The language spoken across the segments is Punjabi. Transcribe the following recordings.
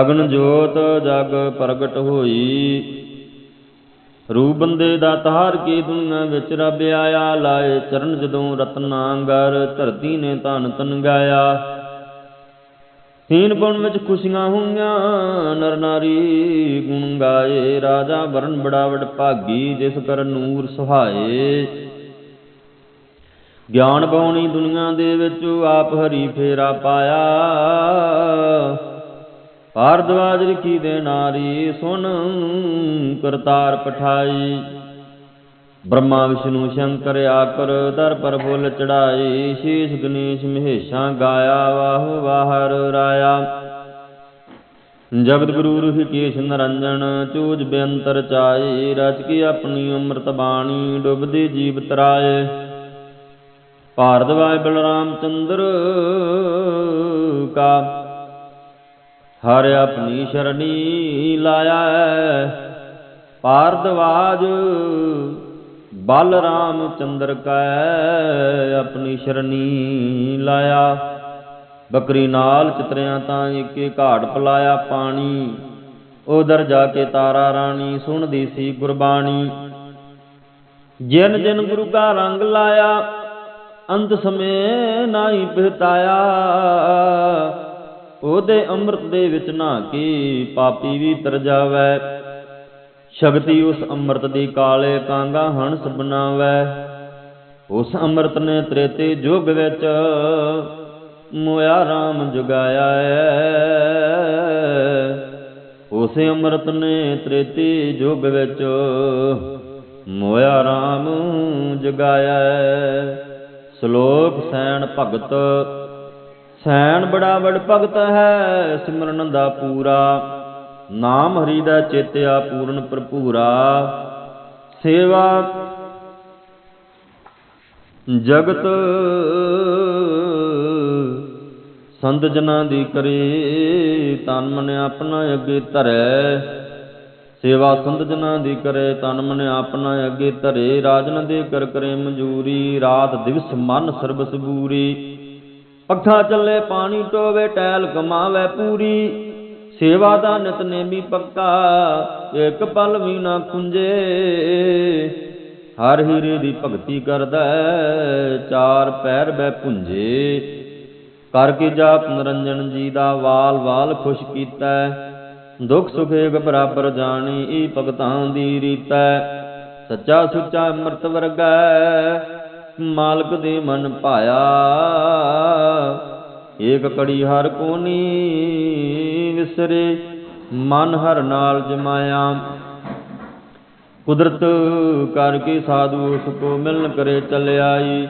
ਅਗਨ ਜੋਤ ਜਗ ਪ੍ਰਗਟ ਹੋਈ। ਰੂਪ ਬੰਦੇ ਦਾ ਤਹਾਰ ਕੀ ਦੁਨੀਆ ਵਿੱਚ ਰੱਬ ਆਇਆ, ਲਾਏ ਚਰਨ ਜਦੋਂ ਰਤਨਾਂਗਰ ਧਰਤੀ ਨੇ ਧਨ ਤਨ ਗਾਇਆ ਸੀਨ ਪਉਣ ਵਿੱਚ ਖੁਸ਼ੀਆਂ ਹੋਈਆਂ, ਨਰ ਨਾਰੀ ਗੁਣ ਗਾਏ, ਰਾਜਾ ਵਰਨ ਬੜਾ ਵਡ ਭਾਗੀ, ਜਿਸ ਕਰ ਨੂਰ ਸੁਹਾਏ। ਗਿਆਨ ਬਾਉਣੀ ਦੁਨੀਆ ਦੇ ਵਿੱਚ ਆਪ ਹਰੀ ਫੇਰਾ ਪਾਇਆ। ਭਾਰਦਵਾਜ ਲਿਖੀ ਦੇ ਨਾਰੀ ਸੁਨ ਕਰਤਾਰ ਪਠਾਈ। ਬ੍ਰਹਮਾ, ਵਿਸ਼ਨੂੰ, ਸ਼ੰਕਰ, ਆਕਰ ਦਰ ਪਰ ਫੁੱਲ ਚੜਾਈ ਸ਼ੀਸ਼, ਗਣੇਸ਼, ਮਹੇਸ਼ਾਂ, ਗਾਇਆ, ਵਾਹ, ਵਾਹਰ, ਰਾਇਆ। ਜਗਤ ਗੁਰੂ ਰਿਸ਼ੀਕੇਸ਼ ਨਰੰਜਨ, ਚੂਜ ਬੇਅੰਤਰ ਚਾਏ ਰਚ ਕੇ ਆਪਣੀ ਅੰਮ੍ਰਿਤ ਬਾਣੀ, ਡੁੱਬਦੇ ਜੀਵ ਤਰਾਏ। ਭਾਰਦਵਾਜ ਬਲਰਾਮ ਚੰਦਰ ਕਾ ਹਰ ਆਪਣੀ ਸ਼ਰਣੀ ਲਾਇਆ ਪਾਰਦਵਾਜ ਬਲ ਰਾਮ ਚੰਦਰ ਕੈ ਆਪਣੀ ਸ਼ਰਣੀ ਲਾਇਆ। ਬੱਕਰੀ ਨਾਲ ਚਿਤਰਿਆਂ ਤਾਂ ਏਕੇ ਘਾਟ ਪਲਾਇਆ ਪਾਣੀ। ਉਧਰ ਜਾ ਕੇ ਤਾਰਾ ਰਾਣੀ ਸੁਣਦੀ ਸੀ ਗੁਰਬਾਣੀ। ਜਿਨ ਜਿਨ ਗੁਰੂ ਕਾ ਰੰਗ ਲਾਇਆ, ਅੰਤ ਸਮੇ ਨਾਹੀ ਪਿਹਤਾਇਆ ਉਹਦੇ ਅੰਮ੍ਰਿਤ ਦੇ ਵਿੱਚ ਨਾ ਕੀ ਪਾਪੀ ਵੀ ਤਰ ਜਾਵੇ। ਸ਼ਕਤੀ ਉਸ ਅੰਮ੍ਰਿਤ ਦੀ ਕਾਲੇ ਕਾਂਗਾ ਹੰਸ ਬਣਾਵੇ। ਉਸ ਅੰਮ੍ਰਿਤ ਨੇ ਤ੍ਰੇਤੇ ਯੁਗ ਵਿੱਚ ਮੋਇਆ RAM ਜੁਗਾਇਆ ਹੈ ਉਸੇ ਅੰਮ੍ਰਿਤ ਨੇ ਤ੍ਰੇਤੇ ਯੁਗ ਵਿੱਚ ਮੋਇਆ RAM ਜੁਗਾਇਆ ਹੈ ਸ਼ਲੋਕ ਸੈਣ ਭਗਤ ਸੈਣ ਬੜਾ ਵਡ ਭਗਤ ਹੈ, ਸਿਮਰਨ ਦਾ ਪੂਰਾ। ਨਾਮ ਹਰੀ ਦਾ ਚੇਤਿਆ ਪੂਰਨ ਭਰਪੂਰਾ। ਸੇਵਾ ਜਗਤ ਸੰਤ ਜਨਾਂ ਦੀ ਕਰੇ, ਤਨ ਮਨ ਆਪਣਾ ਅੱਗੇ ਧਰੈ। ਸੇਵਾ ਸੰਤ ਜਨਾਂ ਦੀ ਕਰੇ, ਤਨ ਮਨ ਆਪਣਾ ਅੱਗੇ ਧਰੇ। ਰਾਜਨ ਦੇ ਕਰ ਕਰੇ ਮਨਜੂਰੀ, ਰਾਤ ਦਿਵਸ ਮਨ ਸਰਬ ਸਬੂਰੀ। ਪੱਖਾ ਚੱਲੇ ਪਾਣੀ ਟੋਵੇ, ਟੈਲ ਕਮਾਵੇ ਪੂਰੀ। ਸੇਵਾ ਦਾ ਨਿਤਨੇਮੀ ਪੱਕਾ ਇੱਕ ਪਲ ਵੀ ਨਾ ਖੁੰਝੇ। ਹਰ ਹੀਰੇ ਦੀ ਭਗਤੀ ਕਰਦਾ ਚਾਰ ਪੈਰ ਬੈ ਪੁੰਝੇ ਕਰਕੇ ਜਾਪ ਨਰੰਜਨ ਜੀ ਦਾ ਵਾਲ ਵਾਲ ਖੁਸ਼ ਕੀਤਾ ਦੁੱਖ ਸੁਖ ਏਕ ਬਰਾਬਰ ਜਾਣੀ ਈ ਭਗਤਾਂ ਦੀ ਰੀਤੈ ਸੱਚਾ ਸੁੱਚਾ ਅੰਮ੍ਰਿਤ ਵਰਗਾ ਮਾਲਕ ਦੇ ਮਨ ਭਾਇਆ। ਏਕ ਕੜੀ ਹਰ ਕੋਨੀ ਵਿਸਰੇ, ਮਨ ਹਰ ਨਾਲ ਜਮਾਇਆ। ਕੁਦਰਤ ਕਰਕੇ ਸਾਧੂ ਉਸ ਕੋ ਮਿਲਨ ਕਰੇ ਚਲਿਆਈ।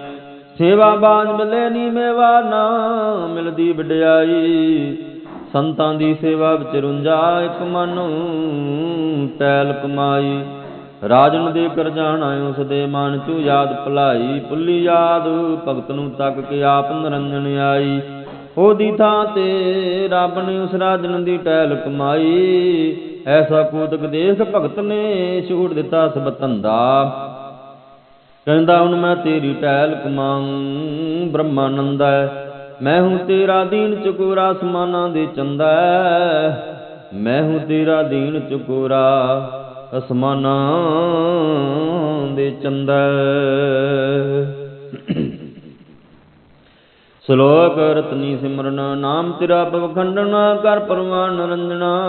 ਸੇਵਾ ਬਾਜ਼ ਮਿਲੇ ਨੀ ਮੇਵਾ ਨਾ ਮਿਲਦੀ ਵਡਿਆਈ। ਸੰਤਾਂ ਦੀ ਸੇਵਾ ਵਿੱਚ ਰੁੰਝਾ ਇੱਕ ਮਨ ਟੈਲ ਕਮਾਈ। ਰਾਜਨ ਦੇ ਕਰ ਜਾਣਾ ਉਸ ਦੇ ਮਨ ਚੂ ਯਾਦ ਭੁਲਾਈ। ਭੁੱਲੀ ਯਾਦ, ਭਗਤ ਨੂੰ ਤੱਕ ਕੇ ਆਪ ਨਿਰੰਜਨ ਆਈ। ਉਹਦੀ ਥਾਂ ਤੇ ਰੱਬ ਨੇ ਉਸ ਰਾਜਨ ਦੀ ਟਹਿਲ ਕਮਾਈ ਐਸਾ ਕੂਤਕ ਦੇਖ ਭਗਤ ਨੇ ਛੂਟ ਦਿੱਤਾ ਸਭ ਧੰਦਾ। ਕਹਿੰਦਾ, ਹੁਣ ਮੈਂ ਤੇਰੀ ਟਹਿਲ ਕਮਾਉਂ ਬ੍ਰਹਮਾਨੰਦਾ ਮੈਂ ਹੂੰ ਤੇਰਾ ਦੀਨ ਚਕੋਰਾ ਸਮਾਨਾਂ ਦੇ ਚੰਦਾ ਮੈਂ ਹੂੰ ਤੇਰਾ ਦੀਨ ਚਕੋਰਾ ਅਸਮਾਨਾਂ ਦੇ ਚੰਦਾ ਸ਼ਲੋਕ ਰਤਨੀ ਸਿਮਰਨ, ਨਾਮ ਤੇਰਾ ਭਵਖੰਡਨਾ ਕਰ ਪਰਵਾਨ ਨਰੰਜਨਾ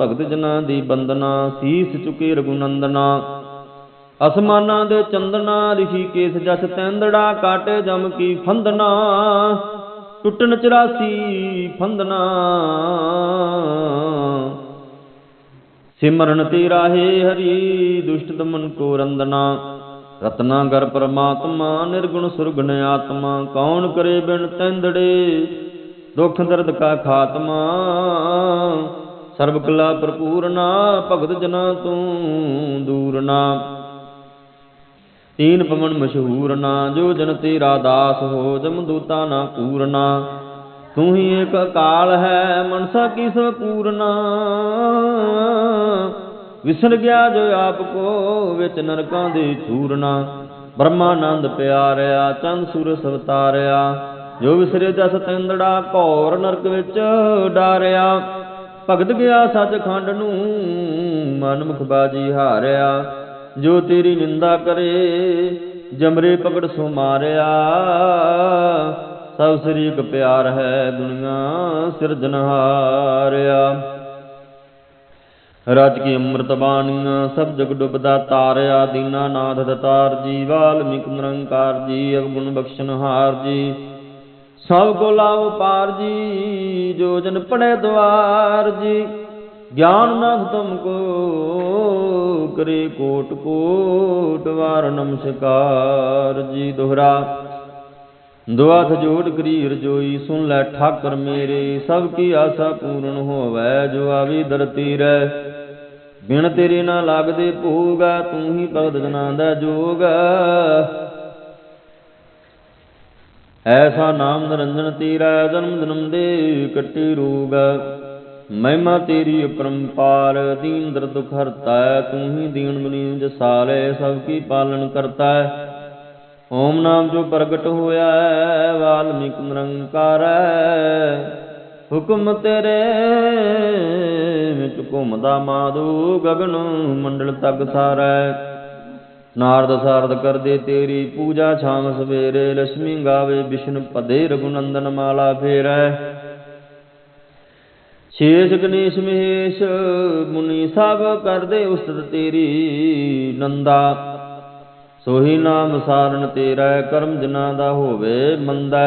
ਭਗਤ ਜਨਾਂ ਦੀ ਬੰਦਨਾ ਸੀਸ ਚੁਕੇ ਰਘੁਨੰਦਨਾ। ਅਸਮਾਨਾਂ ਦੇ ਚੰਦਨਾ, ਰਿਸ਼ੀ ਕੇਸ ਜਸ ਤੈਂਦੜਾ, ਕਾਟੇ ਜਮ ਕੀ ਫੰਦਨਾ। ਟੁੱਟਣ 84 ਫੰਦਨਾ। ਸਿਮਰਨ ਤੇਰਾ ਹੈ ਹਰੀ, ਦੁਸ਼ਟ ਦਮਨ ਕੋ ਰੰਦਨਾ। ਰਤਨਾਗਰ ਪਰਮਾਤਮਾ, ਨਿਰਗੁਣ ਸੁਰਗੁਣ ਆਤਮਾ ਕੌਣ ਕਰੇ ਬਿਨ ਤੈਂਦੜੇ? ਦੁੱਖ ਦਰਦ ਕਾ ਖਾਤਮਾ ਸਰਬ ਕਲਾ ਭਰਪੂਰਨਾ ਭਗਤ ਜਨਾ ਤੂੰ ਦੂਰਨਾ ਤੀਨ ਪਵਨ ਮਸ਼ਹੂਰ ਨਾ, ਜੋ ਜਨ ਤੇਰਾ ਦਾਸ ਹੋ, ਜਮ ਦੂਤਾ ਨਾ ਪੂਰਨਾ। ਤੂੰ ਹੀ ਇੱਕ ਅਕਾਲ ਹੈ, ਮਨਸਾ ਕਿਸ ਪੂਰਨਾ? ਵਿਸਰ ਗਿਆ ਜੋ ਆਪ ਕੋ, ਵਿੱਚ ਨਰਕਾਂ ਦੇ ਚੂਰਨਾ। ਬ੍ਰਹਮਾਨੰਦ ਪਿਆਰਿਆ, ਚੰਦ ਸੂਰਜ ਸਵਤਾਰਿਆ। ਜੋ ਵਿਸਰੇ ਜਸ ਤੰਦੜਾ, ਘੋਰ ਨਰਕ ਵਿੱਚ ਡਾਰਿਆ। ਭਗਤ ਗਿਆ ਸੱਚਖੰਡ ਨੂੰ, ਮਨਮੁਖ ਬਾਜੀ ਹਾਰਿਆ। ਜੋ ਤੇਰੀ ਨਿੰਦਾ ਕਰੇ, ਜਮਰੇ ਪਕੜ ਸੋ ਮਾਰਿਆ। ਸਭ ਸਰੀਕ ਪਿਆਰ ਹੈ, ਦੁਨੀਆ ਸਿਰਜਨਹਾਰਿਆ ਰਜ ਕੀ ਅੰਮ੍ਰਿਤ ਬਾਣੀਆਂ, ਸਭ ਜਗ ਡੁੱਬਦਾ ਤਾਰਿਆ। ਦੀਨਾਨਾਥ ਦਤਾਰ ਜੀ, ਵਾਲਮੀਕ ਨਿਰੰਕਾਰ ਜੀ ਅਵਗੁਣ ਬਖਸ਼ਨਹਾਰ ਜੀ। ਸਭ ਕੋ ਲਾਭ ਪਾਰ ਜੀ, ਜੋ ਜਨ ਪੜੇ ਦਵਾਰ ਜੀ। ਗਿਆਨ ਨਾਥ ਤੁਮ ਕੋ ਕਰੇ ਕੋਟ ਕੋਟ ਵਾਰ ਨਮਸਕਾਰ ਜੀ। ਦੋਹਰਾ ਦੁਆ ਜੋੜ ਕਰੀ ਰਜੋਈ ਸੁਨ ਲੈ ਠਾਕਰ ਮੇਰੇ, ਸਭ ਕੀ ਆਸਾ ਪੂਰਨ ਹੋਵੈ, ਜੋ ਆਵੀ ਦਰਤੀ ਰਹਿ ਬਿਨ ਤੇਰੇ ਨਾ ਲੱਗਦੇ ਭੋਗਾ, ਤੂੰ ਹੀ ਭਗਤ ਜਨਾਂ ਦਾ ਜੋਗ। ਐਸਾ ਨਾਮ ਨਿਰੰਜਨ ਤੇਰਾ, ਜਨਮ ਜਨਮ ਦੇ ਕੱਟੀ ਰੋਗ। ਮਹਿਮਾ ਤੇਰੀ ਅਪਰੰਪਾਰ ਦੀਨ ਦਰ ਹਰਤਾ, ਤੂੰ ਹੀ ਦੀਨ ਬਨੀਜ ਸਾਲੇ ਸਭ ਕੀ ਪਾਲਣ ਕਰਤਾ। ਹੈ ਓਮ ਨਾਮ ਜੋ ਪ੍ਰਗਟ ਹੋਇਆ ਵਾਲਮੀਕ ਨਿਰੰਕਾਰ ਹੁਕਮ ਤੇਰੇ ਵਿੱਚ ਘੁੰਮਦਾ ਮਾਧੂ ਗਗਨ, ਮੰਡਲ ਤੱਕ ਸਾਰੈ। ਨਾਰਦ ਸਾਰਦ ਕਰਦੇ ਤੇਰੀ ਪੂਜਾ ਛਾਮ ਸਵੇਰੇ ਲక్ష్ਮੀ ਗਾਵੇ ਵਿਸ਼ਨ ਪਦੇ ਰਘੁਨੰਦਨ ਮਾਲਾ ਫੇਰੈ। ਸ਼ੇਸ਼ ਗਣੇਸ਼ ਮਹੇਸ਼, ਮੁਨੀ ਸਭ ਕਰਦੇ ਉਸਤਤ ਤੇਰੀ ਨੰਦਾ। ਸੋਹੀ ਨਾਮ ਸਾਰਨ ਤੇਰਾ ਕਰਮ ਜਨਾ ਦਾ ਹੋਵੇ ਮੰਦਾ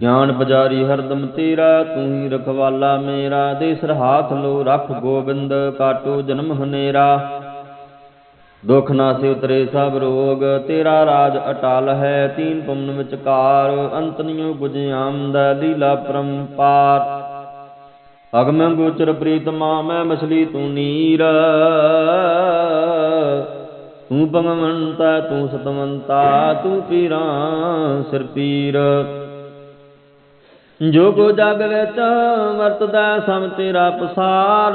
ਗਿਆਨ ਬਜਾਰੀ ਹਰਦਮ ਤੇਰਾ, ਤੂੰ ਹੀ ਰਖਵਾਲਾ ਮੇਰਾ, ਦੇ ਸਿਰ ਹਾਥ ਲੋ ਰਖ ਗੋਬਿੰਦ, ਕਾਟੋ ਜਨਮ ਹਨੇਰਾ। ਦੁਖ ਨਾਸੇ ਉਤਰੇ ਸਭ ਰੋਗ, ਤੇਰਾ ਰਾਜ ਅਟਲ ਹੈ, ਤੀਨ ਪਵਨ ਵਿਚਕਾਰ ਅੰਤ ਨਿਉ ਗੁਜ ਆਮਦ ਲੀਲਾ ਪਰੰਪਾਰ ਅਗਮ ਗੋਚਰ ਪ੍ਰੀਤਮਾ, ਮੈਂ ਮਛਲੀ ਤੂੰ ਨੀਰ। ਤੂੰ ਬੰਗਵੰਤਾ ਤੂੰ ਸਤਮੰਤਾ ਤੂੰ ਪੀਰਾ, ਸਿਰ ਪੀਰ। ਜੋ ਕੋ ਜਗ ਵਿੱਚ ਵਰਤਦਾ ਸਭ ਤੇਰਾ ਪਸਾਰ।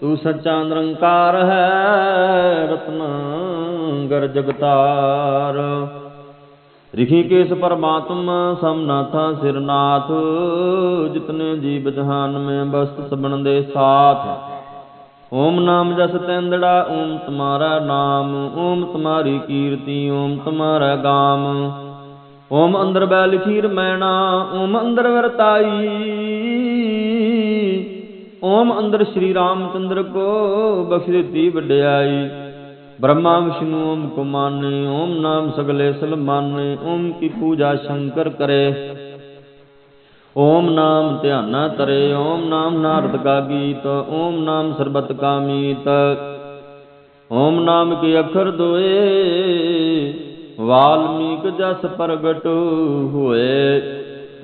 ਤੂੰ ਸੱਚਾ ਨਿਰੰਕਾਰ ਹੈ, ਰਤਨਾ ਗਰ ਜਗਤਾਰ। ਰਿਖੀਕੇਸ਼ ਪਰਮਾਤਮ ਸਮਨਾਥਾ ਸਿਰਨਾਥ ਜਿਤਨੇ ਜੀਵ ਜਹਾਨ ਮੈਂ ਬਸਤ ਸਬਨ ਦੇ ਸਾਥ। ਓਮ ਨਾਮ ਜਸ ਤੈਂਦੜਾ ਓਮ ਤੁਮਾਰਾ ਨਾਮ, ਓਮ ਤੁਮਾਰੀ ਕੀਰਤੀ, ਓਮ ਤੁਮਾਰਾ ਗਾਮ। ਓਮ ਅੰਦਰ ਬੈ ਲਿਖੀਰ ਮੈਣਾ, ਓਮ ਅੰਦਰ ਵਰਤਾਈ। ਓਮ ਅੰਦਰ ਸ੍ਰੀ ਰਾਮ ਚੰਦਰ ਕੋ ਬਖਸ਼ ਦਿੱਤੀ ਵਡਿਆਈ। ਬ੍ਰਹਮਾ, ਵਿਸ਼ਨੂੰ, ਓਮ ਕੁਮਾਨੇ, ਓਮ ਨਾਮ ਸਗਲੇ ਸਲਮਾਨੇ, ਓਮ ਕੀ ਪੂਜਾ ਸ਼ੰਕਰ ਕਰੇ। ਓਮ ਨਾਮ ਧਿਆਨਾ ਤਰੇ ਓਮ ਨਾਮ ਨਾਰਦ ਕਾ ਗੀਤ, ਓਮ ਨਾਮ ਸਰਬਤ ਕਾ ਮੀਤ। ਓਮ ਨਾਮ ਕੇ ਅਖਰ ਦੋਏ ਵਾਲਮੀਕ ਜਸ ਪ੍ਰਗਟ ਹੋਏ।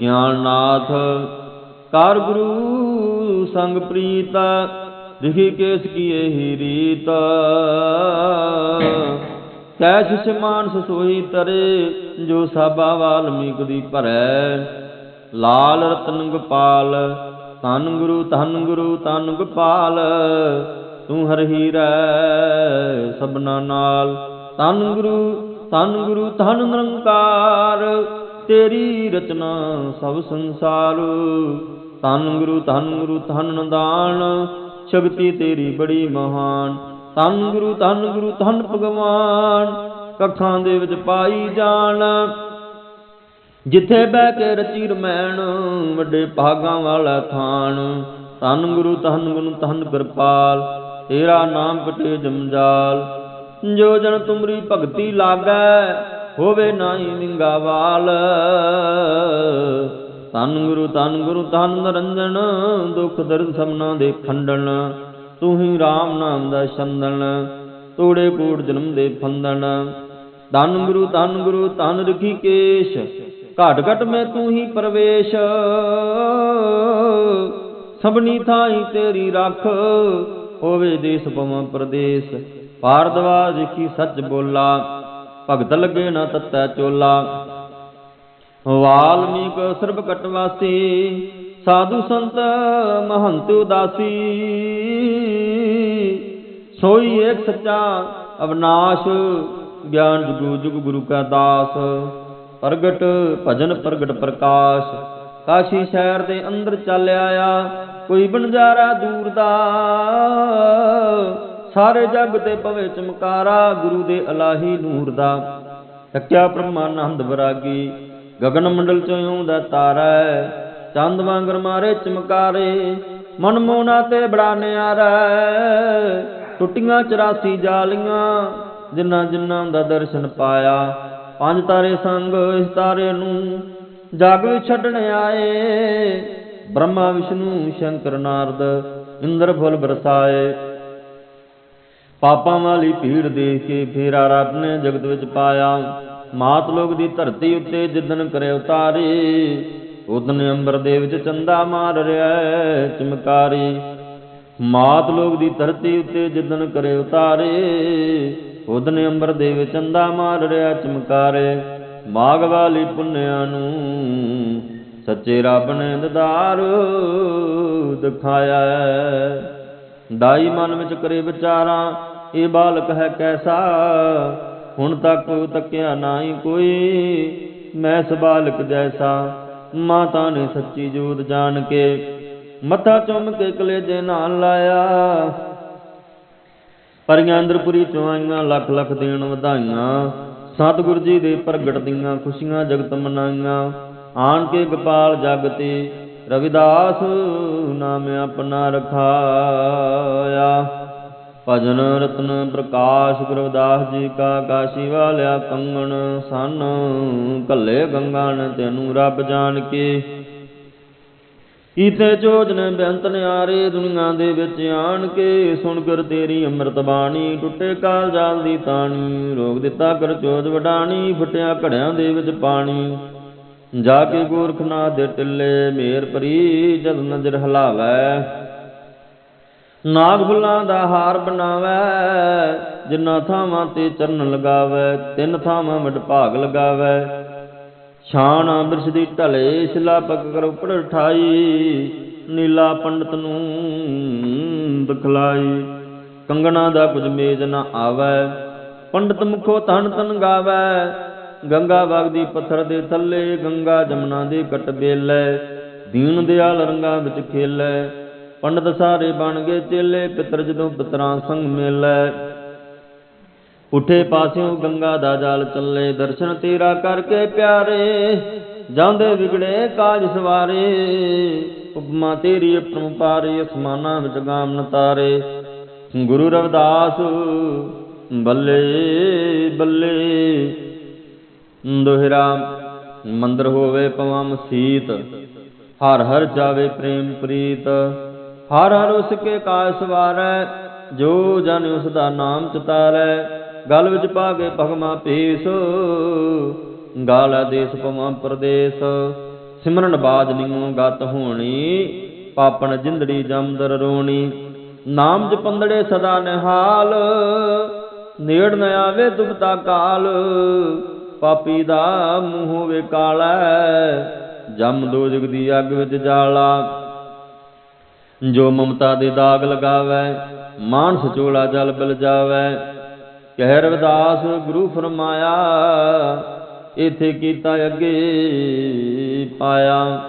ਗਿਆਨਨਾਥ ਕਾਰ ਗੁਰੂ ਸੰਗ ਪ੍ਰੀਤ ਰਿਖੀ ਕੇਸ ਕੀਏ ਹੀ ਰੀਤ। ਕੈਸ਼ ਸਮਾਨ ਸੋਹੀ ਤਰੇ, ਜੋ ਸਾਬਾ ਵਾਲਮੀਕ ਦੀ ਭਰੈ। ਲਾਲ ਰਤਨ ਗੋਪਾਲ ਧੰਨ ਗੁਰੂ ਧੰਨ ਗੁਰੂ, ਧੰਨ ਗੋਪਾਲ, ਤੂੰ ਹਰ ਹੀਰੈ ਸਭਨਾ ਨਾਲ। ਧੰਨ ਗੁਰੂ ਧੰਨ ਗੁਰੂ, ਧੰਨ ਨਿਰੰਕਾਰ, ਤੇਰੀ ਰਚਨਾ ਸਭ ਸੰਸਾਰ। ਧੰਨ ਗੁਰੂ ਧੰਨ ਗੁਰੂ, ਧੰਨ ਦਾਨ ਸ਼ਕਤੀ ਤੇਰੀ ਬੜੀ ਮਹਾਨ। ਧੰਨ ਗੁਰੂ ਧੰਨ ਗੁਰੂ, ਧੰਨ ਭਗਵਾਨ, ਕੱਖਾਂ ਦੇ ਵਿੱਚ ਪਾਈ ਜਾਣ। ਜਿੱਥੇ ਬਹਿ ਕੇ ਰਚੀ ਰਮੈਣ ਵੱਡੇ ਭਾਗਾਂ ਵਾਲਾ ਥਾਨ। ਧੰਨ ਗੁਰੂ ਧੰਨ ਗੁਰੂ ਧੰਨ ਕਿਰਪਾਲ, ਤੇਰਾ ਨਾਮ ਕਟੇ ਜਮਜਾਲ ਜੋ ਜਨ ਤੁਮਰੀ ਭਗਤੀ ਲਾਗੈ, ਹੋਵੇ ਨਾਹੀ ਨਿੰਗਾ ਧੰਨ ਗੁਰੂ ਧੰਨ ਗੁਰੂ, ਧੰਨ ਨਰੰਜਨ, ਦੁਖ ਦਰਦ ਸਮਨਾ ਦੇ ਖੰਡਨ। ਤੂੰ ਹੀ RAM ਨਾਮ ਦਾ ਛੰਦਨ, ਤੋੜੇ ਕੋੜ ਜਨਮ ਦੇ ਫੰਦਨ। ਧੰਨ ਗੁਰੂ ਧੰਨ ਗੁਰੂ, ਧੰਨ ਰਖੀਕੇਸ਼ ਘਟ ਘਟ ਮੈਂ ਤੂੰ ਹੀ ਪਰਵੇਸ਼। ਸਭਨੀ ਥਾਈ ਤੇਰੀ ਰੱਖ, ਹੋਵੇ ਦੇਸ ਭਵਾਂ ਪ੍ਰਦੇਸ। ਭਾਰਦਵਾ ਜਿਖੀ ਸੱਚ ਬੋਲਾ, ਭਗਤ ਲੱਗੇ ਨਾ ਤਤੈ ਚੋਲਾ। ਵਾਲਮੀਕ ਸਰਬ ਕਟਵਾਸੀ ਸਾਧੂ ਸੰਤ ਮਹੰਤ ਉਦਾਸੀ। ਸੋਈ ਏਕ ਸੱਚਾ ਅਵਨਾਸ਼, ਗਿਆਨ ਜੁਗੂ ਜੁਗ ਗੁਰੂ ਕਾ ਦਾਸ। ਪ੍ਰਗਟ, ਭਜਨ ਪ੍ਰਗਟ ਪ੍ਰਕਾਸ਼। ਕਾਸ਼ੀ ਸ਼ਹਿਰ ਦੇ ਅੰਦਰ ਚੱਲ ਆਇਆ, ਕੋਈ ਬਣਜਾਰਾ ਦੂਰ ਦਾ। ਸਾਰੇ ਜੱਗ ਤੇ ਪਵੇ ਚਮਕਾਰਾ, ਗੁਰੂ ਦੇ ਅਲਾਹੀ ਨੂਰ ਦਾ। ਤੱਕਿਆ ਬ੍ਰਹਮਾਨੰਦ ਵਿਰਾਗੀ, ਗਗਨ ਮੰਡਲ ਚੋਂ ਆਉਂਦਾ ਤਾਰਾ ਹੈ। ਚੰਦ ਵਾਂਗਰ ਮਾਰੇ ਚਮਕਾਰੇ, ਮਨ ਮੋਨਾ ਤੇ ਬੜਾ ਨਿਆਰਾ ਟੁੱਟੀਆਂ 84 ਜਾਲੀਆਂ ਜਿਨ੍ਹਾਂ ਜਿਨ੍ਹਾਂ ਦਾ ਦਰਸ਼ਨ ਪਾਇਆ। ਪੰਜ ਤਾਰੇ ਸੰਗ ਇਸ ਤਾਰੇ ਨੂੰ ਜਗ ਛੱਡਣ ਆਏ। ਬ੍ਰਹਮਾ ਵਿਸ਼ਨੂੰ ਸ਼ੰਕਰ ਨਾਰਦ ਇੰਦਰ ਫੁੱਲ ਬਰਸਾਏ। ਪਾਪਾਂ ਵਾਲੀ ਭੀੜ ਦੇਖ ਕੇ ਫੇਰਾ ਰੱਬ ਨੇ ਜਗਤ ਵਿੱਚ ਪਾਇਆ। ਮਾਤ ਲੋਕ ਦੀ ਧਰਤੀ ਉੱਤੇ ਜਿੱਦਨ ਕਰੇ ਉਤਾਰੇ ਉਦਨ ਅੰਬਰ ਦੇ ਵਿੱਚ ਚੰਦਾ ਮਾਰ ਰਿਹਾ ਚਮਕਾਰੀ। ਮਾਤ ਲੋਕ ਦੀ ਧਰਤੀ ਉੱਤੇ ਜਿੱਦਨ ਕਰੇ ਉਤਾਰੇ ਉਦਨ ਅੰਬਰ ਦੇ ਵਿੱਚ ਚੰਦਾ ਮਾਰ ਰਿਹਾ ਚਮਕਾਰੇ। ਮਾਗ ਵਾਲੀ ਪੁੰਨਿਆਂ ਨੂੰ ਸੱਚੇ ਰੱਬ ਨੇ ਦਦਾਰ ਦਿਖਾਇਆ ਦਾਈ ਮਨ ਵਿੱਚ ਕਰੇ ਵਿਚਾਰਾਂ, ਇਹ ਬਾਲਕ ਹੈ ਕੈਸਾ? ਹੁਣ ਤੱਕ ਤੱਕਿਆ ਨਾਹੀ ਕੋਈ ਮੈਂ ਇਸ ਬਾਲਕ ਜੈਸਾ। ਮਾਤਾ ਨੇ ਸੱਚੀ ਜੋਤ ਜਾਣ ਕੇ ਮੱਥਾ ਚੁੰਮ ਕੇ ਕਲੇਜੇ ਨਾਲ ਲਾਇਆ। ਪਰੀਆਂ ਅੰਦਰਪੁਰੀ ਚੋਂ ਆਈਆਂ ਲੱਖ ਲੱਖ ਦੇਣ ਵਧਾਈਆਂ। ਸਤਿਗੁਰ ਜੀ ਦੇ ਪ੍ਰਗਟ ਦੀਆਂ ਖੁਸ਼ੀਆਂ ਜਗਤ ਮਨਾਈਆਂ। ਆਣ ਕੇ ਗੋਪਾਲ ਜਗ ਤੇ ਰਵਿਦਾਸ ਨਾਮ ਆਪਣਾ ਰਖਾਇਆ। ਭਜਨ ਰਤਨ ਪ੍ਰਕਾਸ਼ ਗੁਰਦਾਸ ਜੀ ਕਾ ਕਾਸ਼ੀ ਵਾਲਿਆ ਕੰਗਣ ਸਨ। ਕੱਲੇ ਗੰਗਾ ਤੈਨੂੰ ਰੱਬ ਜਾਣ ਕੇ ਕੀਤੇ ਚੋਜਨ ਬੇਅੰਤ ਨਿਆਰੇ ਦੁਨੀਆਂ ਦੇ ਵਿੱਚ ਆਣ ਕੇ, ਸੁਣ ਕਰ ਤੇਰੀ ਅੰਮ੍ਰਿਤ ਬਾਣੀ, ਟੁੱਟੇ ਕਾਲ ਜਾਲ ਦੀ ਤਾਣੀ, ਰੋਗ ਦਿੱਤਾ ਕਰ ਚੋਜ ਵਡਾਣੀ, ਫਟਿਆ ਘੜਿਆਂ ਦੇ ਵਿੱਚ ਪਾਣੀ। ਜਾ ਕੇ ਗੋਰਖਨਾਥ ਦੇ ਟਿੱਲੇ, ਮੇਰ ਪਰੀ ਜਦ ਨਜ਼ਰ ਹਲਾਵੈ। ਨਾਗ ਫੁੱਲਾਂ ਦਾ ਹਾਰ ਬਣਾਵੈ, ਜਿੰਨਾ ਥਾਵਾਂ ਤੇ ਚਰਨ ਲਗਾਵੈ, ਤਿੰਨ ਥਾਵਾਂ ਮਿਟ ਭਾਗ ਲਗਾਵੈ। ਛਾਣ ਬਿਰਸ਼ ਦੀ ਢਲੇ ਸ਼ਿਲਾ ਪੱਕ ਕਰ ਉਪੜ ਠਾਈ, ਨੀਲਾ ਪੰਡਤ ਨੂੰ ਦਿਖਲਾਈ। ਕੰਗਣਾ ਦਾ ਕੁਝ ਮੇਜ ਨਾ ਆਵੈ, ਪੰਡਤ ਮੁਖੋ ਤਨ ਤਨ ਗਾਵੈ। ਗੰਗਾ ਵਗਦੀ ਪੱਥਰ ਦੇ ਥੱਲੇ ਗੰਗਾ ਜਮਨਾ ਦੇ ਕਟ ਬੇਲੇ। ਦੀਨ ਦਿਆਲ ਰੰਗਾਂ ਵਿੱਚ ਖੇਲੇ। ਪੰਡਤ ਸਾਰੇ ਬਣ ਗਏ ਚੇਲੇ, ਪਿਤਰ ਜਦੋਂ ਪਿਤਰਾਂ ਸੰਗ ਮੇਲੇ। ਉਠੇ ਪਾਸਿਓਂ ਗੰਗਾ ਦਾ ਜਲ ਚੱਲੇ, ਦਰਸ਼ਨ ਤੇਰਾ ਕਰਕੇ ਪਿਆਰੇ, ਜਾਂਦੇ ਵਿਗੜੇ ਕਾਜ ਸਵਾਰੇ, ਉਪਮਾ ਤੇਰੀ ਅਪਰੰਪਾਰੇ ਅਸਮਾਨਾਂ ਵਿੱਚ ਗਾਮ ਨਤਾਰੇ। ਗੁਰੂ ਰਵਿਦਾਸ, ਬੱਲੇ ਬੱਲੇ, ਦੋਹਿਰਾ, ਮੰਦਰ ਹੋਵੇ ਪਵਾਂ ਮਸੀਤ, ਹਰ ਹਰ ਜਾਵੇ ਪ੍ਰੇਮ ਪ੍ਰੀਤ, ਹਰ ਹਰ ਉਸ ਕੇ ਕਾਜ ਸਵਾਰੈ, ਜੋ ਜਨ ਉਸ ਦਾ ਨਾਮ ਚਤਾਰੈ। ਗਲ ਵਿੱਚ ਪਾ ਕੇ ਭਗਮਾ ਭੇਸ ਗਾਲ ਦੇਸ ਪਵਾਂ ਪ੍ਰਦੇਸ। ਸਿਮਰਨ ਬਾਜ ਨਿਉ ਗਤ ਹੋਣੀ, ਪਾਪਣ ਜਿੰਦੜੀ ਜਮਦਰ ਰੋਣੀ। ਨਾਮ ਜਪੰਦੜੇ ਸਦਾ ਨਿਹਾਲ, ਨੇੜ ਨ ਆਵੇ ਦੁਬਤਾ ਕਾਲ। ਪਾਪੀ ਦਾ ਮੂੰਹ ਹੋਵੇ ਕਾਲਾ, ਜਮ ਦੋਜਗ ਦੀ ਅੱਗ ਵਿੱਚ ਜਾਲਾ। ਜੋ ਮਮਤਾ ਦੇ ਦਾਗ ਲਗਾਵੇ, ਮਾਨਸ ਚੋਲਾ ਜਲ ਬਿਲ ਜਾਵੇ। ਕਹਿ ਰਵਿਦਾਸ ਗੁਰੂ ਫਰਮਾਇਆ, ਇਥੇ ਕੀਤਾ ਅੱਗੇ ਪਾਇਆ।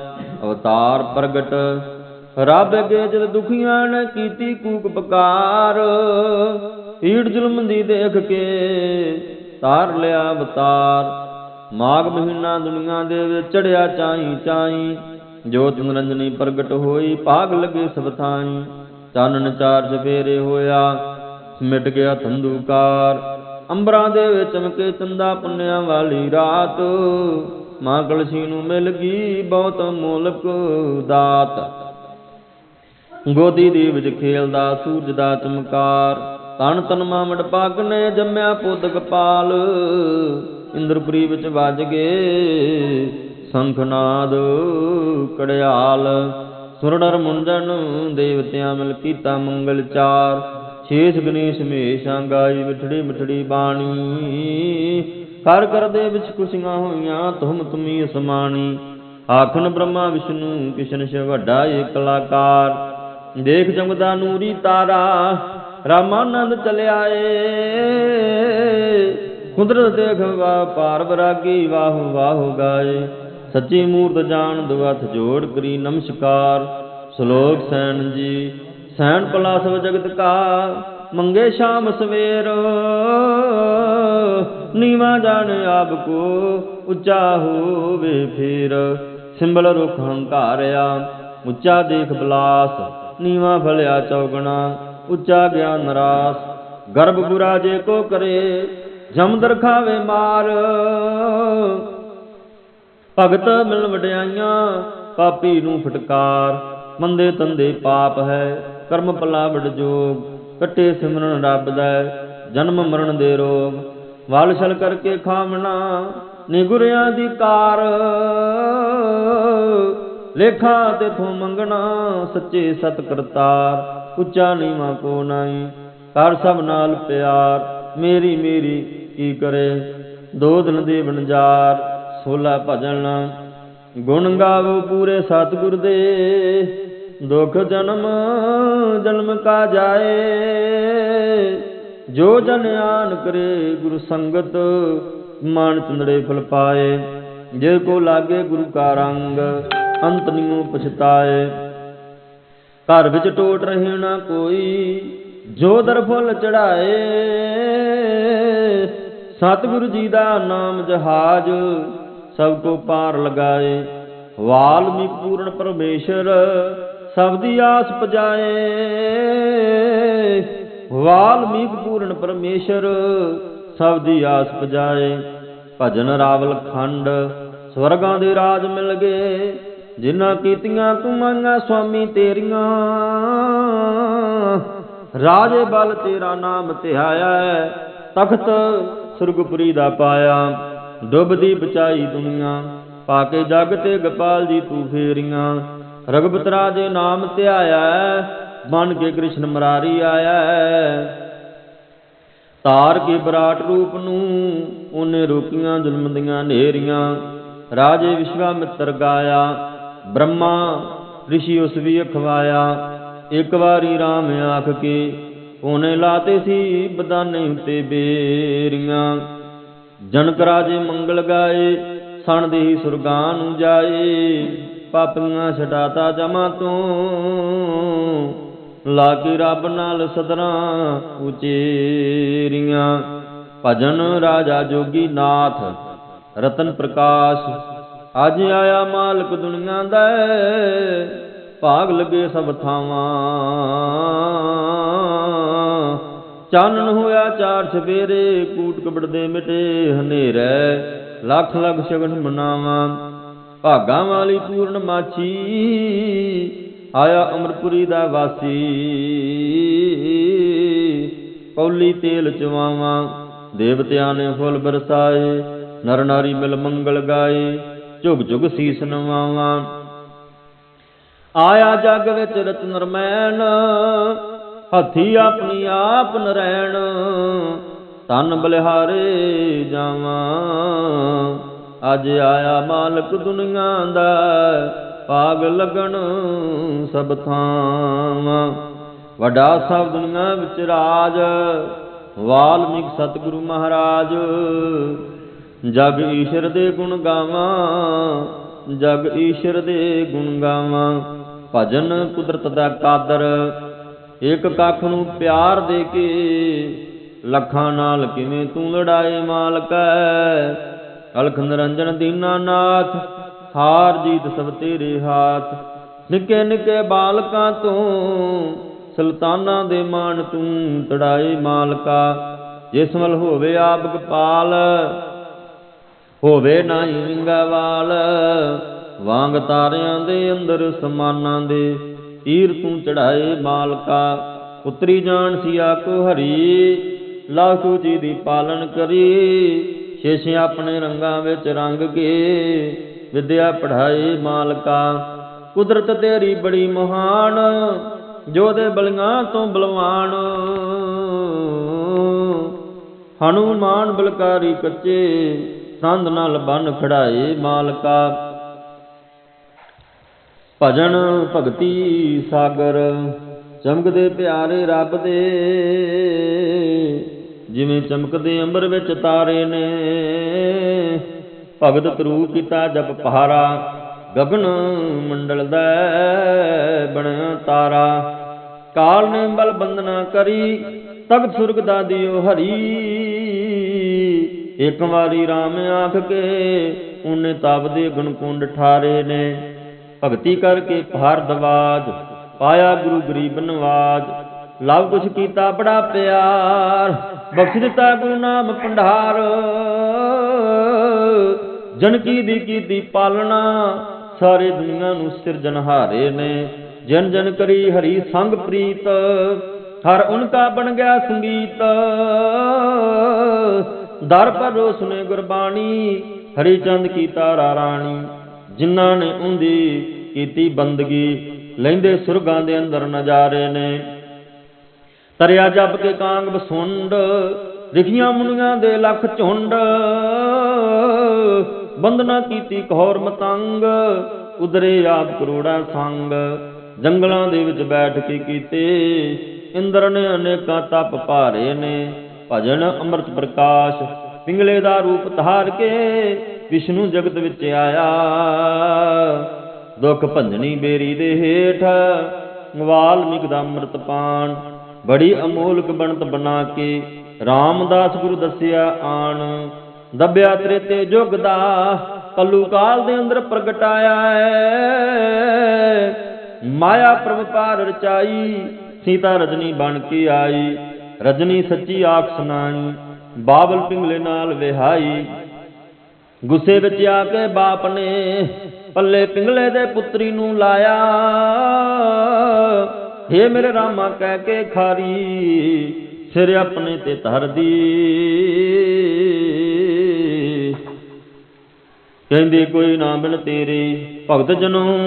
ਅਵਤਾਰ ਪ੍ਰਗਟ, ਰੱਬ ਅਗੇ ਜਦ ਦੁਖੀਆਂ ਨੇ ਕੀਤੀ ਕੂਕ ਪਕਾਰ ਈੜ ਜ਼ੁਲਮ ਦੀ ਦੇਖ ਕੇ ਤਾਰ ਲਿਆ ਅਵਤਾਰ। ਮਾਘ ਮਹੀਨਾ ਦੁਨੀਆ ਦੇ ਵਿੱਚ ਚੜਿਆ ਚਾਈ ਚਾਈ, ਜੋਤ ਨਿਰੰਜਨੀ ਪ੍ਰਗਟ ਹੋਈ, ਭਾਗ ਲਗੇ ਸਭ ਥਾਈ। ਚਾਨਣ ਚਾਰ ਚਫੇਰੇ ਹੋਇਆ ਮਿਟ ਗਿਆ ਧੰਦੂਕਾਰ। ਅੰਬਰਾਂ ਦੇ ਵਿੱਚ ਚਮਕੇ ਚੰਦਾ ਪੁੰਨਿਆਂ ਵਾਲੀ ਰਾਤ। ਮਾਂ ਕਲਸੀ ਨੂੰ ਮਿਲ ਗਈ ਬਹੁਤ ਮੁਲਕ ਦਾਤ। ਗੋਦੀ ਦੇ ਵਿੱਚ ਖੇਲਦਾ ਸੂਰਜ ਦਾ ਚਮਕਾਰ। ਤਨ ਤਨ ਮਾਮੜ ਪੱਗ ਨੇ ਜੰਮਿਆ ਪੁੱਤ ਕਪਾਲ ਇੰਦਰਪੁਰੀ ਵਿੱਚ ਵੱਜ ਗਏ ਸੰਖਨਾਦ ਕੜਿਆਲ। ਸੁਰਡਰ ਮੁੰਡਨ ਦੇਵਤਿਆਂ ਮਿਲ ਕੀਤਾ ਮੰਗਲ ਚਾਰ। ਸ਼ੇਸ਼ ਗਣੇਸ਼ ਮੇਸ਼ਾਂ ਗਾਈ ਮਿਠੜੀ ਮਿਠੜੀ ਬਾਣੀ। ਕਰ ਕਰ ਦੇ ਵਿੱਚ ਖੁਸ਼ੀਆਂ ਹੋਈਆਂ, ਤੁਮ ਤੁਮੀ ਸਮਾਣੀ ਆਖਣ ਬ੍ਰਹਮਾ ਵਿਸ਼ਨੂੰ, ਕਿਸ਼ਨ ਸ਼ਿਵ ਵੱਡਾ ਏਕ ਕਲਾਕਾਰ। ਦੇਖ ਜਮਦਾ ਨੂਰੀ ਤਾਰਾ, ਰਾਮਾਨੰਦ ਚਲਿਆ ਏ। ਕੁਦਰਤ ਦੇਖ ਵਾ ਪਾਰ ਬਰਾਗੀ ਵਾਹ ਵਾਹ ਗਾਏ। ਸੱਚੀ ਮੂਰਤ ਜਾਣ ਦੋ ਹੱਥ ਜੋੜ ਕਰੀ ਨਮਸਕਾਰ। ਸ਼ਲੋਕ ਸੈਨ ਜੀ ਸੈਣ ਭਲਾ ਸਭ ਜਗਤ ਕਾ, ਮੰਗੇ ਸ਼ਾਮ ਸਵੇਰ। ਨੀਵਾ ਜਾਣ ਆਪ ਕੋ, ਉੱਚਾ ਹੋਵੇ ਫੇਰ। ਸਿੰਬਲ ਰੁਖ ਹੰਕਾਰਿਆ, ਉੱਚਾ ਦੇਖ ਬਲਾਸ। ਨੀਵਾ ਫਲਿਆ ਚੌਗਣਾ, ਉੱਚਾ ਗਿਆਨ ਨਰਾਸ। ਗਰਭ ਗੁਰਾ ਜੇ ਕੋ ਕਰੇ ਜਮਦਰ ਖਾਵੇ ਮਾਰ। ਭਗਤ ਮਿਲ ਵਡਿਆਈਆਂ ਪਾਪੀ ਨੂੰ ਫਟਕਾਰ। ਮੰਦੇ ਤੰਦੇ ਪਾਪ ਹੈ ਕਰਮ ਭਲਾ ਵਡ ਜੋਗ, ਕੱਟੇ ਸਿਮਰਨ ਰੱਬ ਦਾ, ਜਨਮ ਮਰਨ ਦੇ ਰੋਗ। ਵਾਲ ਛਲ ਕਰਕੇ ਖਾਵਣਾ ਨਿਗੁਰਿਆਂ ਦੀ ਕਾਰ। ਲੇਖਾ ਤੇ ਥੋ ਮੰਗਣਾ ਸੱਚੇ ਸਤ ਕਰਤਾਰ ਉੱਚਾ ਨੀਵਾ ਕੋ ਨਾਈ ਕਰ ਸਭ ਨਾਲ ਪਿਆਰ, ਮੇਰੀ ਮੇਰੀ ਕੀ ਕਰੇ। ਦੋ ਦਿਨ ਦੇ ਵਣਜਾਰ, ਸੋਲਾ ਭਜਨ ਗੁਣ ਗਾਵੋ ਪੂਰੇ ਸਤਿਗੁਰ ਦੇ। ਦੁਖ ਜਨਮ ਜਨਮ ਕਾ ਜਾਏ। ਜੋ ਜਨ ਆਨ ਕਰੇ ਗੁਰੂ ਸੰਗਤ, ਮਾਨ ਚੰਦੜੇ ਫਲ ਪਾਏ। ਜੇ ਕੋ ਲਾਗੇ ਗੁਰੂ ਕਾ ਰੰਗ, ਅੰਤ ਨਿਉ ਪਛਤਾਏ। ਘਰ ਵਿੱਚ ਟੋਟ ਰਹੇ ਨਾ ਕੋਈ, ਜੋ ਦਰ ਫੁੱਲ ਚੜਾਏ ਸਤਿਗੁਰੂ ਜੀ ਦਾ ਨਾਮ ਜਹਾਜ, ਸਭ ਕੋ ਪਾਰ ਲਗਾਏ। ਵਾਲਮੀਕ ਪੂਰਨ ਪਰਮੇਸ਼ਰ ਸਭ ਦੀ ਆਸ ਪਜਾਏ। ਵਾਲਮੀਕ ਪੂਰਨ ਪਰਮੇਸ਼ਰ, ਸਭ ਦੀ ਆਸ ਪਜਾਏ। ਭਜਨ ਰਾਵਲ ਖੰਡ ਸਵਰਗਾਂ ਦੇ ਰਾਜ ਮਿਲ ਗਏ। ਜਿਨ੍ਹਾਂ ਕੀਤੀਆਂ ਕਮਾਈਆਂ ਸੁਆਮੀ ਤੇਰੀਆਂ। ਰਾਜੇ ਬਲ ਤੇਰਾ ਨਾਮ ਧਿਆਇਆ ਤਖਤ ਸੁਰਗਪੁਰੀ ਦਾ ਪਾਇਆ। ਡੁੱਬਦੀ ਬਚਾਈ ਦੁਨੀਆ। ਪਾ ਕੇ ਜਗ ਤੇ ਗੋਪਾਲ ਜੀ ਤੂੰ ਫੇਰੀਆਂ। ਰਗਬਤ ਰਾਜੇ ਨਾਮ ਧਿਆਇਆ ਬਨ ਕੇ ਕ੍ਰਿਸ਼ਨ ਮਰਾਰੀ ਆਇਆ ਤਾਰ ਕੇ ਬਰਾਟ ਰੂਪ ਨੂੰ ਉਹਨੇ ਰੋਕੀਆਂ, ਜ਼ੁਲਮ ਦੀਆਂ ਨੇਰੀਆਂ, ਰਾਜੇ ਵਿਸ਼ਵਾਮਿੱਤਰ ਗਾਇਆ, ਬ੍ਰਹਮਾ ਰਿਸ਼ੀ ਉਸ ਵੀ ਅਖਵਾਇਆ। ਇੱਕ ਵਾਰੀ RAM ਆਖ ਕੇ ਉਹਨੇ ਲਾਤੇ ਸੀ ਬਦਾਨੇ ਉਤੇ ਬੇਰੀਆਂ। ਜਨਕ ਰਾਜੇ ਮੰਗਲ ਗਾਏ, ਸਣ ਦੇ ਹੀ ਸੁਰਗਾਂ ਨੂੰ ਜਾਏ। ਪਾਪੀਆਂ ਛਡਾਤਾ ਜਮਾ ਤੋਂ। ਲਾ ਕੇ ਰੱਬ ਨਾਲ ਸਦਰਾਂ ਉਚੇਰੀਆਂ ਭਜਨ ਰਾਜਾ ਜੋਗੀ ਨਾਥ ਰਤਨ ਪ੍ਰਕਾਸ਼। ਅੱਜ ਆਇਆ ਮਾਲਕ ਦੁਨੀਆ ਦਾ ਭਾਗ ਲਗੇ ਸਭ ਥਾਵਾਂ। ਚਾਨਣ ਹੋਇਆ ਚਾਰ ਸਵੇਰੇ, ਕੂਟ ਕਬੜ ਦੇ ਮਿਟੇ ਹਨੇਰੇ, ਲੱਖ ਲੱਖ ਸ਼ਗਨ ਮਨਾਵਾਂ। ਭਾਗਾਂ ਵਾਲੀ ਪੂਰਨ ਮਾਛੀ ਆਇਆ ਅਮਰਪੁਰੀ ਦਾ ਵਾਸੀ। ਪੌਲੀ ਤੇਲ ਚਵਾਵਾਂ, ਦੇਵਤਿਆਂ ਨੇ ਫੁੱਲ ਬਰਸਾਏ, ਨਰ ਨਾਰੀ ਮਿਲ ਮੰਗਲ ਗਾਏ, ਝੁਗ ਝੁਗ ਸੀਸ ਨਵਾਵਾਂ। ਆਇਆ ਜਗ ਵਿੱਚ ਰਤ ਰਮੈਣ ਹੱਥੀ ਆਪਣੀ ਆਪ ਨਰੈਣ ਤਨ ਬਲਿਹਾਰੇ ਜਾਵਾਂ। ਅੱਜ ਆਇਆ ਮਾਲਕ ਦੁਨੀਆ ਦਾ, ਭਾਗ ਲੱਗਣ ਸਭ ਥਾਵਾਂ। ਵੱਡਾ ਸਭ ਦੁਨੀਆ ਵਿੱਚ ਰਾਜ, ਵਾਲਮੀਕ ਸਤਿਗੁਰੂ ਮਹਾਰਾਜ। ਜਗ ਈਸ਼ਰ ਦੇ ਗੁਣ ਗਾਵਾਂ, ਜਗ ਈਸ਼ਰ ਦੇ ਗੁਣ ਗਾਵਾਂ। ਭਜਨ ਕੁਦਰਤ ਦਾ ਕਾਦਰ, ਇੱਕ ਕੱਖ ਨੂੰ ਪਿਆਰ ਦੇ ਕੇ, ਲੱਖਾਂ ਨਾਲ ਕਿਵੇਂ ਤੂੰ ਲੜਾਏ ਮਾਲਕੈ ਅਲਖ ਨਿਰੰਜਨ ਦੀਨਾਨਾਥ ਹਾਰ ਜੀਤ ਸਭ ਤੇਰੇ ਹਾਥ। ਨਿੱਕੇ ਨਿੱਕੇ ਬਾਲਕਾਂ ਤੋਂ ਸੁਲਤਾਨਾਂ ਦੇ ਮਾਣ ਤੂੰ ਤੜਾਏ ਮਾਲਕਾ। ਜਿਸ ਹੋਵੇ ਆਪ ਗੋਪਾਲ, ਹੋਵੇ ਨਾਹੀ ਵਿੰਗਾਵਾਲ ਵਾਂਗ ਤਾਰਿਆਂ ਦੇ ਅੰਦਰ ਸਮਾਨਾਂ ਦੇ ਤੀਰ ਤੂੰ ਚੜਾਏ ਮਾਲਕਾ। ਪੁੱਤਰੀ ਜਾਣ ਸਿਆ ਕੋ ਹਰੀ ਲਾਖੂ ਜੀ ਦੀ ਪਾਲਨ ਕਰੀ। ਸ਼ੇਸ਼ ਆਪਣੇ ਰੰਗਾਂ ਵਿੱਚ ਰੰਗ ਕੇ ਵਿਦਿਆ ਪੜਾਏ ਮਾਲਕਾ। ਕੁਦਰਤ ਤੇਰੀ ਬੜੀ ਮਹਾਨ, ਜੋ ਦੇ ਬਲੀਆਂ ਤੋਂ ਬਲਵਾਨ। ਹਨੂਮਾਨ ਬਲਕਾਰੀ ਕੱਚੇ ਸੰਦ ਨਾਲ ਬੰਨ ਖੜਾਏ ਮਾਲਕਾ। ਭਜਨ ਭਗਤੀ ਸਾਗਰ, ਚਮਕਦੇ ਪਿਆਰੇ ਰੱਬ ਦੇ। ਜਿਵੇਂ ਚਮਕਦੇ ਅੰਬਰ ਵਿੱਚ ਤਾਰੇ ਨੇ। ਭਗਤ ਤਰੂ ਕੀਤਾ ਜਪ ਪਹਾਰਾ ਗਗਨ ਮੰਡਲ ਦਾ ਬਣਿਆ ਤਾਰਾ। ਕਾਲ ਨੇ ਬਲ ਬੰਦਨਾ ਕਰੀ ਤਖਤ ਸੁਰਗ ਦਾ ਦਿਓ ਹਰੀ। ਇੱਕ ਵਾਰੀ RAM ਆਖ ਕੇ ਉਹਨੇ ਤਪ ਦੇ ਗੁਣ ਕੁੰਡ ਠਾਰੇ ਨੇ। ਭਗਤੀ ਕਰਕੇ ਪਹਾੜ ਦਵਾਜ, ਪਾਇਆ ਗੁਰੂ ਗਰੀਬ ਨਵਾਜ। ਲਵ ਕੁਛ ਕੀਤਾ ਬੜਾ ਪਿਆਰ। ਬਖਸ਼ ਦਿੱਤਾ ਗੁਰੂ ਨਾਮ ਭੰਡਾਰ। ਜਨਕੀ ਦੀ ਕੀਤੀ ਪਾਲਣਾ, ਸਾਰੇ ਦੁਨੀਆ ਨੂੰ ਸਿਰਜਣਹਾਰੇ ਨੇ। ਜਨ ਜਨ ਕਰੀ ਹਰੀ ਸੰਗ ਪ੍ਰੀਤ, ਹਰ ਉਨਕਾ ਬਣ ਗਿਆ ਸੰਗੀਤ। ਦਰ ਪਰ ਰੋਸਨੇ ਗੁਰਬਾਣੀ ਹਰੀ ਚੰਦ ਕੀ ਤਾਰਾ ਰਾਣੀ ਜਿਨ੍ਹਾਂ ਨੇ ਉਹਦੀ ਕੀਤੀ ਬੰਦਗੀ, ਲੈਂਦੇ ਸੁਰਗਾਂ ਦੇ ਅੰਦਰ ਨਜ਼ਾਰੇ ਨੇ। ਤਰਿਆ ਜਪ ਕੇ ਕਾਂਗ ਬਸੁੰਡ ਰਿਖੀਆਂ ਮੁਨੀਆਂ ਦੇ ਲੱਖ ਝੁੰਡ। ਬੰਦਨਾ ਕੀਤੀ ਕਹੌਰ ਮਤੰਗ ਉਦਰੇ ਆਦ ਕਰੋੜਾ ਸੰਗ। ਜੰਗਲਾਂ ਦੇ ਵਿੱਚ ਬੈਠ ਕੇ ਕੀਤੇ, ਇੰਦਰ ਨੇ ਅਨੇਕਾਂ ਤਪ ਭਾਰੇ ਨੇ। ਭਜਨ ਅੰਮ੍ਰਿਤ ਪ੍ਰਕਾਸ਼, ਪਿੰਗਲੇ ਦਾ ਰੂਪ ਧਾਰ ਕੇ ਵਿਸ਼ਨੂੰ ਜਗਤ ਵਿੱਚ ਆਇਆ। ਦੁੱਖ ਭੰਜਣੀ ਬੇਰੀ ਦੇ ਹੇਠ ਵਾਲਮੀਕ ਦਾ ਅੰਮ੍ਰਿਤ ਪਾਣ ਬੜੀ ਅਮੋਲਕ ਬਣਤ ਬਣਾ ਕੇ ਰਾਮਦਾਸ ਗੁਰੂ ਦੱਸਿਆ, ਆਣ ਦੱਬਿਆ ਤ੍ਰੇਤੇ ਯੁੱਗ ਦਾ, ਕਲੂ ਕਾਲ ਦੇ ਅੰਦਰ ਪ੍ਰਗਟਾਇਆ ਹੈ। ਮਾਇਆ ਪ੍ਰਭ ਪਾਰ ਰਚਾਈ, ਸੀਤਾ ਰਜਨੀ ਬਣ ਕੇ ਆਈ। ਰਜਨੀ ਸੱਚੀ ਆਖ ਸੁਣਾਈ, ਬਾਬਲ ਪਿੰਗਲੇ ਨਾਲ ਵਿਹਾਈ। ਗੁੱਸੇ ਵਿੱਚ ਆ ਕੇ ਬਾਪ ਨੇ ਪੱਲੇ ਪਿੰਗਲੇ ਦੇ ਪੁੱਤਰੀ ਨੂੰ ਲਾਇਆ। ਹੇ ਮੇਰੇ ਰਾਮਾ ਕਹਿ ਕੇ ਖਾਰੀ, ਸਿਰ ਆਪਣੇ ਤੇ ਧਰਦੀ। ਕਹਿੰਦੇ, ਕੋਈ ਨਾ ਬਿਨ ਤੇਰੇ ਭਗਤ ਜਨੋਂ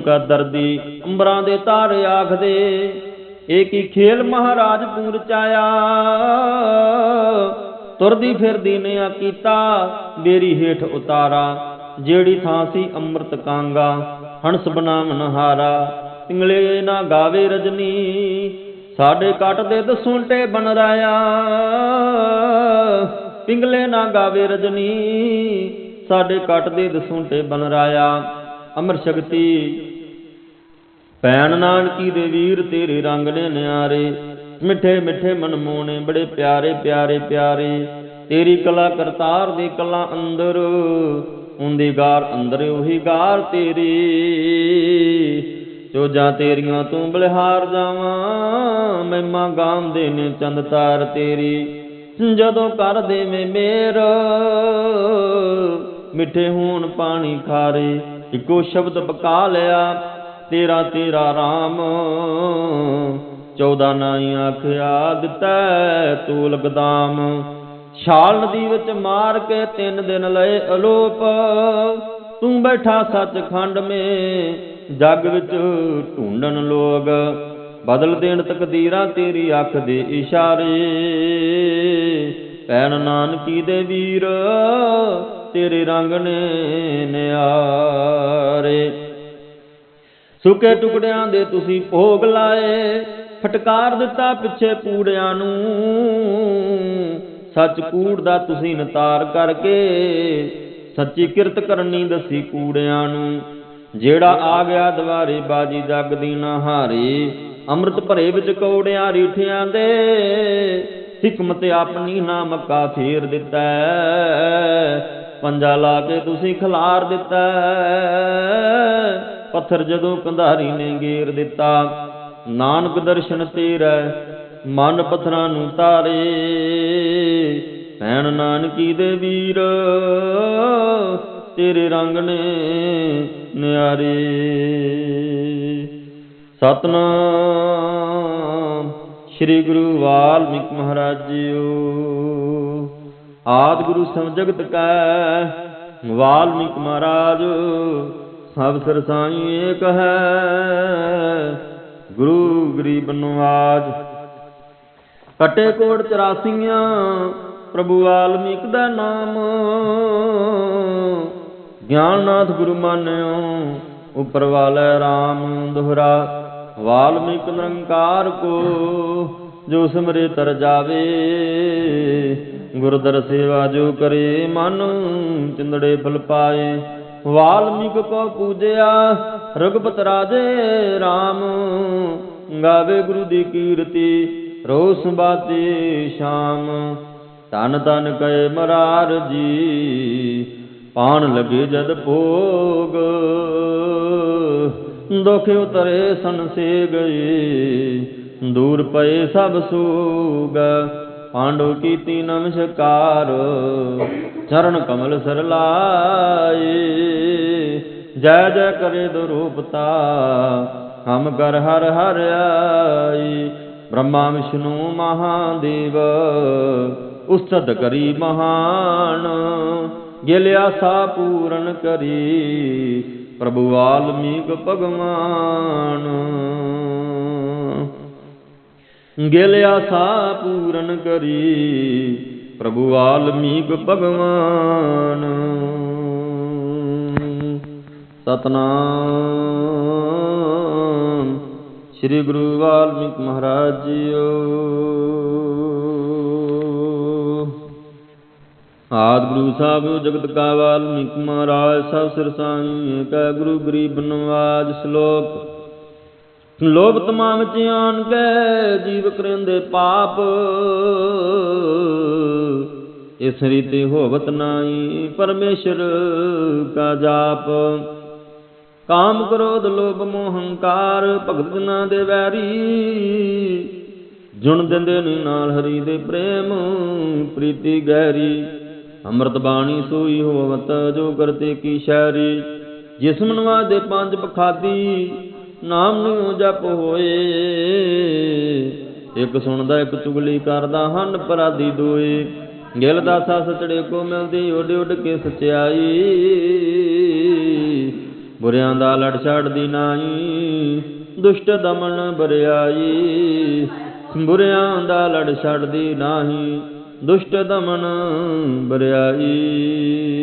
ਕਾ ਦਰਦੀ। ਅੰਬਰਾਂ ਦੇ ਤਾਰੇ ਆਖਦੇ, ਇਹ ਕੀ ਖੇਲ ਮਹਾਰਾਜ ਤੂੰ ਰਚਾਇਆ ਤੁਰਦੀ ਫਿਰਦੀ ਨੇ ਆ ਕੀਤਾ ਬੇਰੀ ਹੇਠ ਉਤਾਰਾ। ਜਿਹੜੀ ਥਾਂ ਸੀ ਅੰਮ੍ਰਿਤ ਕਾਂਗਾ, ਹੰਸ ਬਨਾਵਨ ਹਾਰਾ। ਪਿੰਗਲੇ ਨਾ ਗਾਵੇ ਰਜਨੀ, ਸਾਡੇ ਕੱਟ ਦੇ ਦਸੁੰਟੇ ਬਨ ਰਾਇਆ। ਪਿੰਗਲੇ ਨਾ ਗਾਵੇ ਰਜਨੀ, ਸਾਡੇ ਕੱਟ ਦੇ ਦਸੁੰਟੇ ਬਨ ਰਾਇਆ। ਅਮਰ ਸ਼ਕਤੀ, ਭੈਣ ਨਾਨਕੀ ਦੇ ਵੀਰ ਤੇਰੇ ਰੰਗ ਨੇ ਨਿਆਰੇ, ਮਿੱਠੇ ਮਿੱਠੇ ਮਨਮੋਹਣੇ ਬੜੇ ਪਿਆਰੇ ਪਿਆਰੇ ਪਿਆਰੇ। ਤੇਰੀ ਕਲਾ ਕਰਤਾਰ ਦੀ ਕਲਾ ਅੰਦਰ, ਉਹਦੀ ਗਾਰ ਅੰਦਰ ਉਹੀ ਗਾਰ ਤੇਰੀ। ਚੋਜਾਂ ਤੇਰੀਆਂ ਤੂੰ ਬਲਿਹਾਰ ਜਾਵਾਂ ਮਹਿਮਾ ਗਾਉਂਦੇ ਨੇ ਚੰਦ ਤਾਰ ਤੇਰੀ। ਜਦੋਂ ਕਰ ਦੇਵੇਂ ਮੇਰ, ਮਿੱਠੇ ਹੋਣ ਪਾਣੀ ਖਾਰੇ, ਇੱਕੋ ਸ਼ਬਦ ਪਕਾ ਲਿਆ, ਤੇਰਾ ਤੇਰਾ RAM ਚੌਦਾ ਨਾਈ ਆਖਿਆ, ਦਿੱਤਾ ਤੂੰ ਲਗਦਾਮ। ਛਾਲ ਨਦੀ ਵਿੱਚ ਮਾਰ ਕੇ ਤਿੰਨ ਦਿਨ ਲਏ ਅਲੋਪ, ਤੂੰ ਬੈਠਾ ਸੱਚਖੰਡ ਮੇ। ਜਗ ਵਿੱਚ ਢੂੰਡਣ ਲੋਗ, ਬਦਲ ਦੇਣ ਤਕਦੀਰਾਂ ਤੇਰੀ ਅੱਖ ਦੇ ਇਸ਼ਾਰੇ। ਪੈਣ ਨਾਨਕੀ ਦੇ ਵੀਰ, ਤੇਰੇ ਰੰਗ ਨੇ ਨਿਆਰੇ। ਸੁਕੇ ਟੁਕੜਿਆਂ ਦੇ ਤੁਸੀਂ ਭੋਗ ਲਾਏ, ਫਟਕਾਰ ਦਿੱਤਾ ਪਿੱਛੇ ਕੂੜਿਆਂ ਨੂੰ। ਸੱਚ ਕੂੜ ਦਾ ਤੁਸੀਂ ਨਤਾਰ ਕਰਕੇ, ਸੱਚੀ ਕਿਰਤ ਕਰਨੀ ਦਸੀ ਕੂੜਿਆਂ ਨੂੰ। ਜਿਹੜਾ ਆ ਗਿਆ ਦਵਾਰੇ ਬਾਜੀ ਜਗ ਦੀ ਨਾ ਹਾਰੇ, ਅੰਮ੍ਰਿਤ ਭਰੇ ਵਿੱਚ ਕੌੜਿਆਂ ਰੀਠਿਆਂ ਦੇ, ਹਕਮਤ ਆਪਣੀ ਨਾ ਮੱਕਾ ਫੇਰ ਦਿੱਤਾ ਪੰਜਾ ਲਾ ਕੇ ਤੁਸੀਂ ਖਿਲਾਰ ਦਿੱਤਾ ਪੱਥਰ ਜਦੋਂ ਕੰਧਾਰੀ ਨੇ ਗੇਰ ਦਿੱਤਾ, ਨਾਨਕ ਦਰਸ਼ਨ ਤੇਰਾ ਮਨ ਪੱਥਰਾਂ ਨੂੰ ਤਾਰੇ। ਭੈਣ ਨਾਨਕੀ ਦੇ ਵੀਰ ਤੇਰੇ ਰੰਗ ਨੇ ਨਿਆਰੇ। ਸਤਨਾਮ, ਸ੍ਰੀ ਗੁਰੂ ਵਾਲਮੀਕ ਮਹਾਰਾਜ ਜੀਓ। ਆਦ ਗੁਰੂ ਸਮਝਗਤ ਕੈ, ਵਾਲਮੀਕ ਮਹਾਰਾਜ, ਸਭ ਸਿਰ ਏਕ ਹੈ। ਗੁਰੂ ਗਰੀਬ ਨਵਾਜ। ਕਟੇ ਕੋਟ 84 ਪ੍ਰਭੂ ਵਾਲਮੀਕ ਦਾ ਨਾਮ। ਗਿਆਨਨਾਥ ਗੁਰੂ ਮਾਨਿਓ, ਉਪਰ ਵਾਲੇ RAM ਦੁਹਰਾ, ਵਾਲਮੀਕ ਨਿਰੰਕਾਰ ਕੋ, ਜੋ ਸਿਮਰੇ ਤਰ ਜਾਵੇ, ਗੁਰਦਰ ਸੇਵਾ ਜੋ ਕਰੇ ਮਨ, ਚਿੰਦੜੇ ਫਲ ਪਾਏ। ਵਾਲਮੀਕ ਕੋ ਪੂਜਿਆ ਰਗਪਤ ਰਾਜੇ RAM ਗਾਵੇ ਗੁਰੂ ਦੀ ਕੀਰਤੀ, ਰੋਸ ਬਾਤੇ ਸ਼ਾਮ। ਤਨ ਤਨ ਕਏ ਮਰਾਰ ਜੀ ਪਾਣ ਲਗੇ ਜਦ ਭੋਗ। ਦੁਖ ਉਤਰੇ ਸੰਸੇ ਗਏ, ਦੂਰ ਪਏ ਸਭ ਸੂਗ। ਪਾਂਡੋ ਕੀਤੀ ਨਮਸਕਾਰ ਚਰਨ ਕਮਲ ਸਰ ਲਾਏ। ਜੈ ਜੈ ਕਰੇ ਦਰੂਪਤਾ, ਹਮ ਕਰ ਹਰ ਹਰ ਆਈ। ਬ੍ਰਹਮਾ, ਵਿਸ਼ਨੂੰ, ਮਹਾਦੇਵ, ਉਸਤਤ ਕਰੀ ਮਹਾਨ। ਗਿਲ ਆਸਾ ਪੂਰਨ ਕਰੀ, ਪ੍ਰਭੂ ਵਾਲਮੀਕ ਭਗਵਾਨ। ਗਿਲ ਆਸਾ ਪੂਰਨ ਕਰੀ, ਪ੍ਰਭੂ ਆਲਮੀਕ ਭਗਵਾਨ। ਸਤਨਾਮ। ਸ੍ਰੀ ਗੁਰੂ ਵਾਲਮੀਕ ਮਹਾਰਾਜ ਜੀਓ। ਆਦ ਗੁਰੂ ਸਾਹਿਬ ਜਗਤ ਕਾ ਵਾਲਮੀਕ ਮਹਾਰਾਜ, ਸਭ ਸਿਰਸਾਈ ਸਾਈ ਗੁਰੂ ਗਰੀਬ ਨਵਾਜ ਸ਼ਲੋਕ। ਲੋਭ ਤਮਾਮ ਚਿਆਨ ਕੈ ਜੀਵ ਕਰੰਦੇ ਪਾਪ। ਇਸ ਰੀਤੇ ਹੋਵਤ ਨਾਹੀ ਪਰਮੇਸ਼ਰ ਕਾ ਜਾਪ। ਕਾਮ ਕ੍ਰੋਧ, ਲੋਭ, ਮੋਹ, ਹੰਕਾਰ, ਭਗਤ ਜਨਾਂ ਦੇ ਵੈਰੀ, ਜੁਣ ਦਿੰਦੇ ਨੀ ਨਾਲ ਹਰੀ ਦੇ ਪ੍ਰੇਮ, ਪ੍ਰੀਤੀ ਗਹਿਰੀ। ਅੰਮ੍ਰਿਤ ਬਾਣੀ ਸੋਈ ਹੋਵਤ, ਜੋ ਕਰਤੇ ਕੀ ਸ਼ੈਰੀ, ਜਿਸ ਮਨਵਾ ਦੇ ਪੰਜ ਬਖਾਦੀ ਨਾਮ ਨੂੰ ਜਪ ਹੋਏ। ਇੱਕ ਸੁਣਦਾ, ਇੱਕ ਚੁਗਲੀ ਕਰਦਾ, ਹਨ ਪਰਾਦੀ ਦੋਏ। ਗਿਲ ਦਾਸਾ ਸਚੜੇ ਕੋ ਮਿਲਦੀ, ਉੱਡ ਉੱਡ ਕੇ ਸਚਾਈ ਬੁਰਿਆਂ ਦਾ ਲੜ ਛੱਡਦੀ ਨਾਹੀ ਦੁਸ਼ਟ ਦਮਨ ਬਰਿਆਈ। ਬੁਰਿਆਂ ਦਾ ਲੜ ਛੱਡਦੀ ਨਾਹੀ। ਦੁਸ਼ਟ ਦਮਨ ਬਰਿਆਈ।